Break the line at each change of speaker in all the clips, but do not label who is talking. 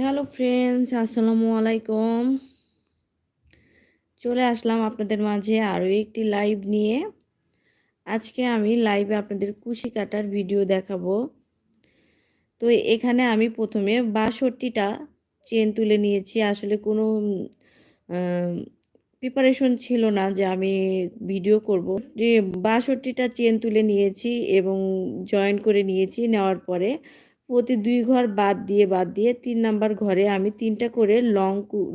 Hello friends, আসসালামু আলাইকুম। চলে আসলাম আপনাদের মাঝে আরও একটি লাইভ নিয়ে। আজকে আমি লাইভে আপনাদের কুশি কাটার ভিডিও দেখাবো। তো এখানে আমি প্রথমে বাষট্টিটা চেন তুলে নিয়েছি। আসলে কোনো প্রিপারেশন ছিল না যে আমি ভিডিও করব। যে বাষট্টিটা চেন তুলে নিয়েছি এবং জয়েন করে নিয়েছি, নেওয়ার পরে প্রতি দুই ঘর বাদ দিয়ে বাদ দিয়ে তিন নাম্বার ঘরে আমি তিনটা করে লং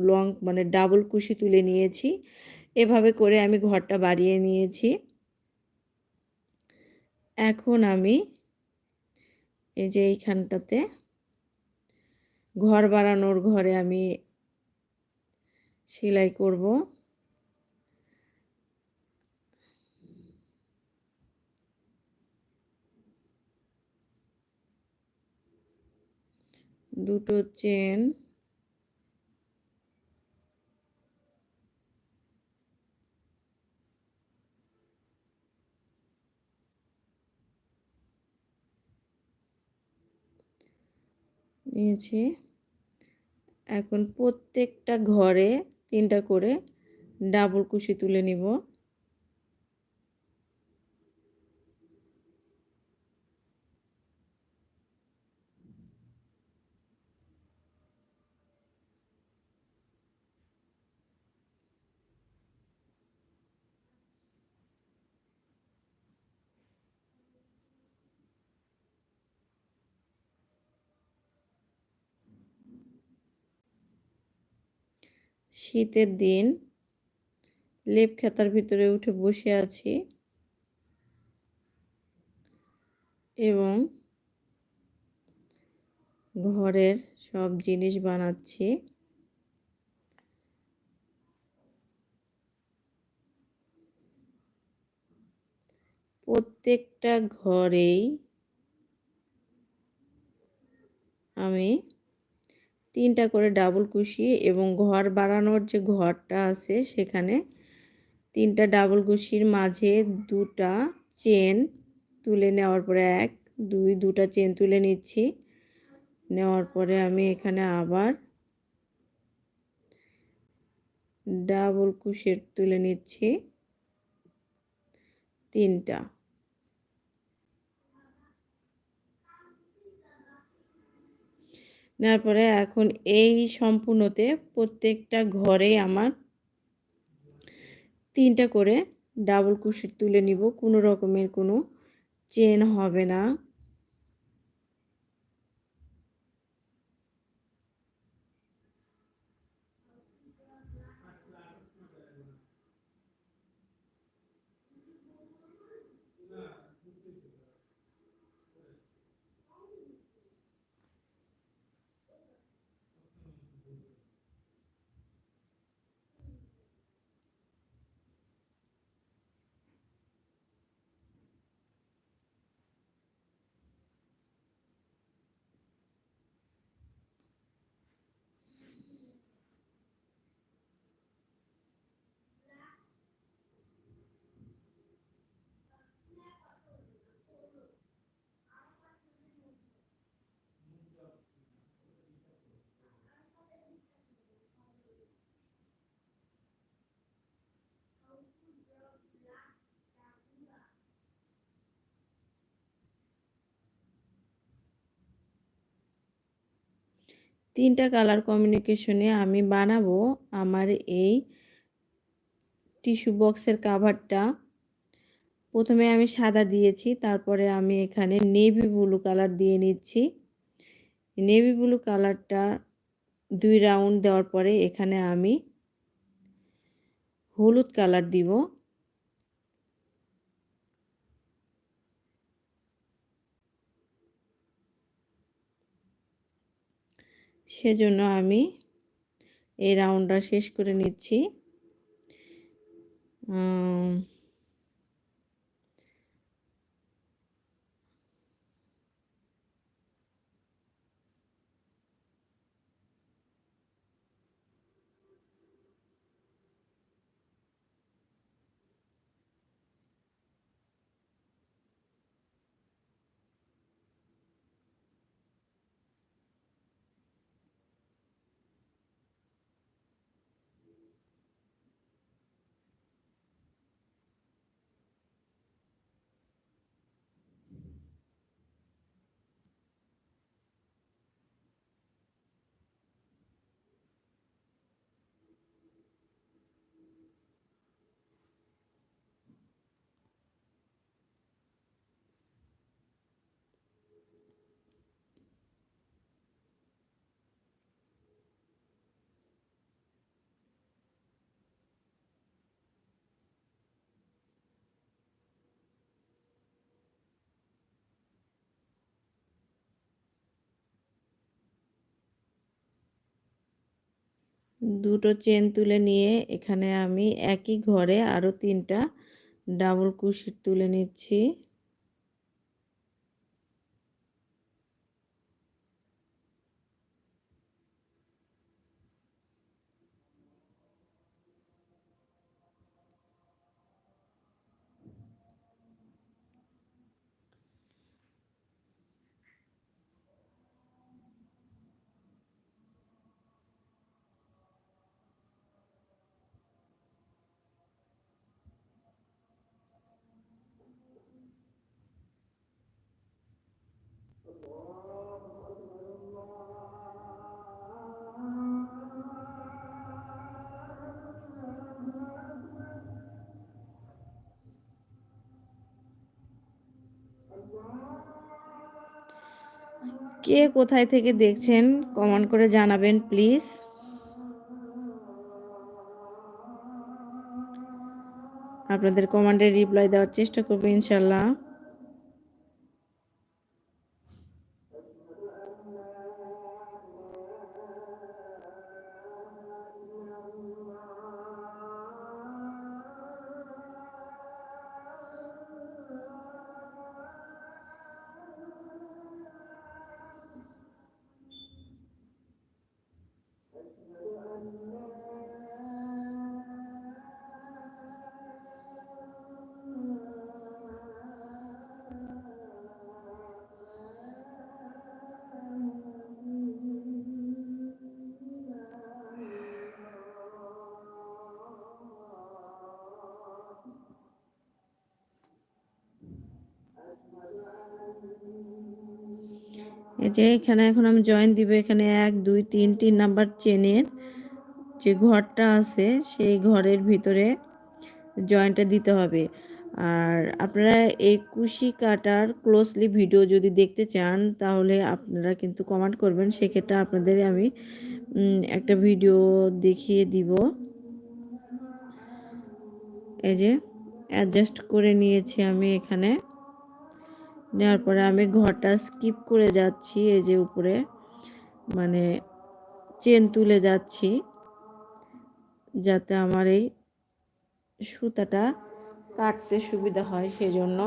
লং মানে ডাবল কুশি তুলে নিয়েছি। এভাবে করে আমি ঘরটা বাড়িয়ে নিয়েছি। এখন আমি এই যে এইখানটাতে ঘর বাড়ানোর ঘরে আমি সেলাই করব। দুটো চেন। নিয়েছি। এখন প্রত্যেকটা ঘরে তিনটা করে ডাবল কুশি তুলে নিব। শীতের দিন। লেপ খেতার ভিতরে উঠে বসে আছি। এবং ঘরের সব জিনিস বানাচ্ছি। প্রত্যেকটা ঘরেই আমি তিনটা করে ডাবল কুশি এবং ঘর বাড়ানোর যে ঘরটা আছে সেখানে তিনটা ডাবল কুশির মাঝে দুটা চেন তুলে নেওয়ার পরে এক, দুই, দুটা চেন তুলে নিচ্ছি। নেওয়ার পরে আমি এখানে আবার ডাবল কুশের তুলে নিচ্ছি তিনটা। নেওয়ার পরে এখন এই সম্পূর্ণতে প্রত্যেকটা ঘরে আমার তিনটা করে ডাবল কুশি তুলে নিব। কোনো রকমের কোনো চেন হবে না। তিনটা কালার কমিউনিকেশনে আমি বানাবো আমার এই টিস্যু বক্সের কাভারটা প্রথমে আমি সাদা দিয়েছি, তারপরে আমি এখানে নেভি ব্লু কালার দিয়ে নিচ্ছি। নেভি ব্লু কালারটা দুই রাউন্ড দেওয়ার পরে এখানে আমি হলুদ কালার দিব। সেজন্য আমি এই রাউন্ডটা শেষ করে নিচ্ছি। দুটো চেন তুলে নিয়ে এখানে আমি একই ঘরে আরও তিনটা ডাবল কুশি তুলে নিচ্ছি। কে কোথায় থেকে দেখছেন, কমেন্ট করে জানাবেন, প্লিজ। আপনাদের কমান্ডের রিপ্লাই দেওয়ার চেষ্টা করব, ইনশাল্লাহ। এই যে এখানে এখন আমি জয়েন দিব, এখানে এক, দুই, তিন তিন নাম্বার চেনের যে ঘরটা আছে, সেই ঘরের ভিতরে জয়েন্টটা দিতে হবে। আর আপনারা এই কুশি কাটার ক্লোজলি ভিডিও যদি দেখতে চান, তাহলে আপনারা কিন্তু কমেন্ট করবেন, সেক্ষেত্রে আপনাদের আমি একটা ভিডিও দেখিয়ে দিব। এই যে অ্যাডজাস্ট করে নিয়েছি আমি এখানে। নেওয়ার পরে আমি ঘরটা স্কিপ করে যাচ্ছি, এই যে উপরে। মানে চেন তুলে যাচ্ছি, যাতে আমার এই সুতাটা কাটতে সুবিধা হয় সেজন্য।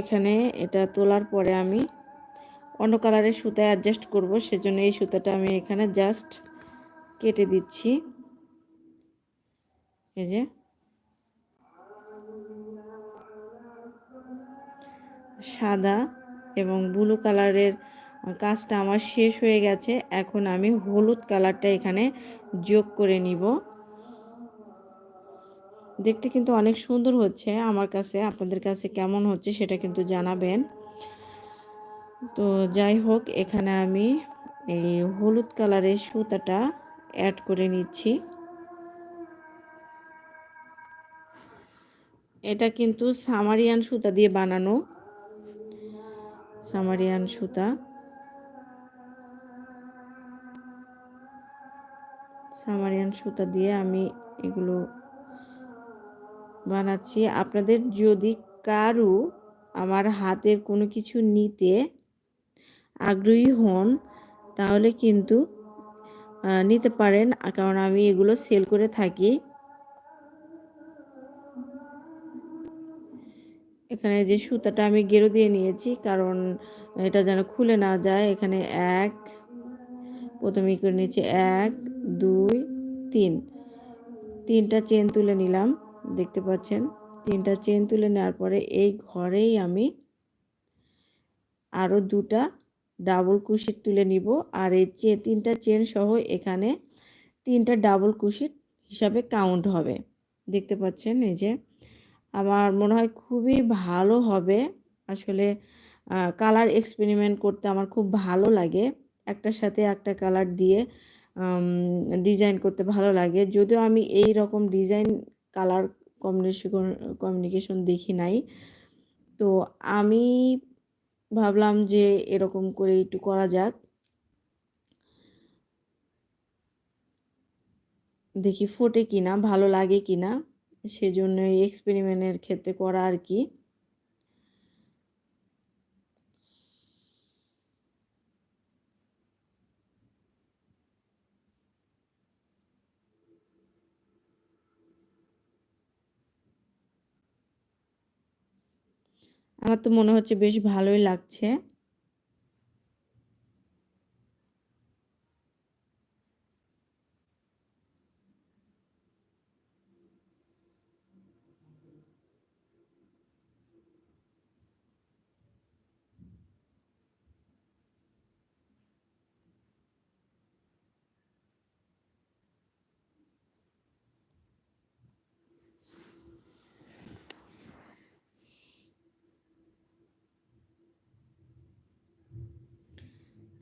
এখানে এটা তোলার পরে আমি অন্য কালারের সুতা অ্যাডজাস্ট করব, সেজন্য এই সুতাটা আমি এখানে জাস্ট কেটে দিচ্ছি। এই যে সাদা এবং ব্লু কালারের কাজটা আমার শেষ হয়ে গেছে। এখন আমি হলুদ কালারটা এখানে যোগ করে নিব। দেখতে কিন্তু অনেক সুন্দর হচ্ছে আমার কাছে। আপনাদের কাছে কেমন হচ্ছে সেটা কিন্তু জানাবেন। তো যাই হোক, এখানে আমি এই হলুদ কালারের সুতাটা অ্যাড করে নিচ্ছি। এটা কিন্তু সামারিয়ান সুতা দিয়ে বানানো। সামারিয়ান সুতা। সামারিয়ান সুতা দিয়ে আমি এগুলো বানাচ্ছি। আপনাদের যদি কারু আমার হাতের কোনো কিছু নিতে আগ্রহী হন, তাহলে কিন্তু নিতে পারেন। কারণ আমি এগুলো সেল করে থাকি। এখানে যে সুতাটা আমি গেরো দিয়ে নিয়েছি, কারণ এটা যেন খুলে না যায়, এখানে এক, প্রথমে করে নিয়েছি? এক, দুই, তিন। তিনটা চেন তুলে নিলাম, দেখতে পাচ্ছেন? তিনটা চেন তুলে নেওয়ার পরে এই ঘরেই আমি আরও দুটা ডাবল কুশিট তুলে নিব, আর এই চে, তিনটা চেন সহ এখানে তিনটা ডাবল কুশিট হিসাবে কাউন্ট হবে। দেখতে পাচ্ছেন এই যে আমার মনে হয় খুবই ভালো হবে। আসলে কালার এক্সপেরিমেন্ট করতে আমার খুব ভালো লাগে। একটার সাথে একটা কালার দিয়ে ডিজাইন করতে ভালো লাগে। যদিও আমি এই রকম ডিজাইন কালার কমিউনিকেশন কমিউনিকেশন দেখি নাই। তো আমি ভাবলাম যে এরকম করে একটু করা যাক। দেখি ফোটে কিনা, ভালো লাগে কিনা। সেজন্য এক্সপেরিমেন্টের ক্ষেত্রে করা আর কি। আমার তো মনে হচ্ছে বেশ ভালোই লাগছে।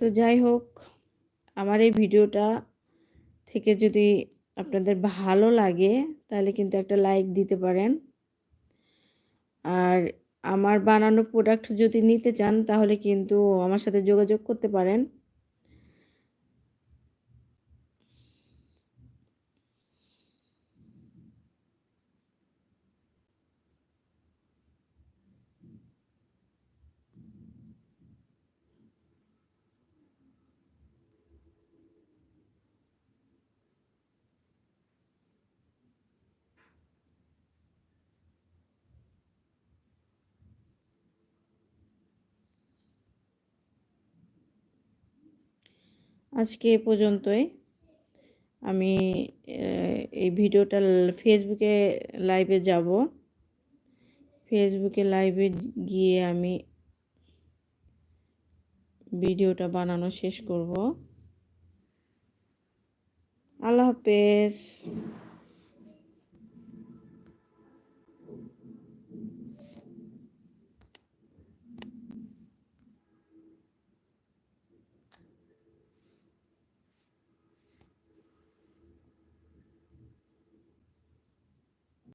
তো যাই হোক, আমার এই ভিডিওটা থেকে যদি আপনাদের ভালো লাগে, তাহলে কিন্তু একটা লাইক দিতে পারেন। আর আমার বানানো প্রোডাক্ট যদি নিতে চান, তাহলে কিন্তু আমার সাথে যোগাযোগ করতে পারেন। আজকে এ পর্যন্তই। আমি এই ভিডিওটা ফেসবুকে লাইভে যাব। ফেসবুকে লাইভে গিয়ে আমি ভিডিওটা বানানো শেষ করব। আল্লাহ হাফেজ।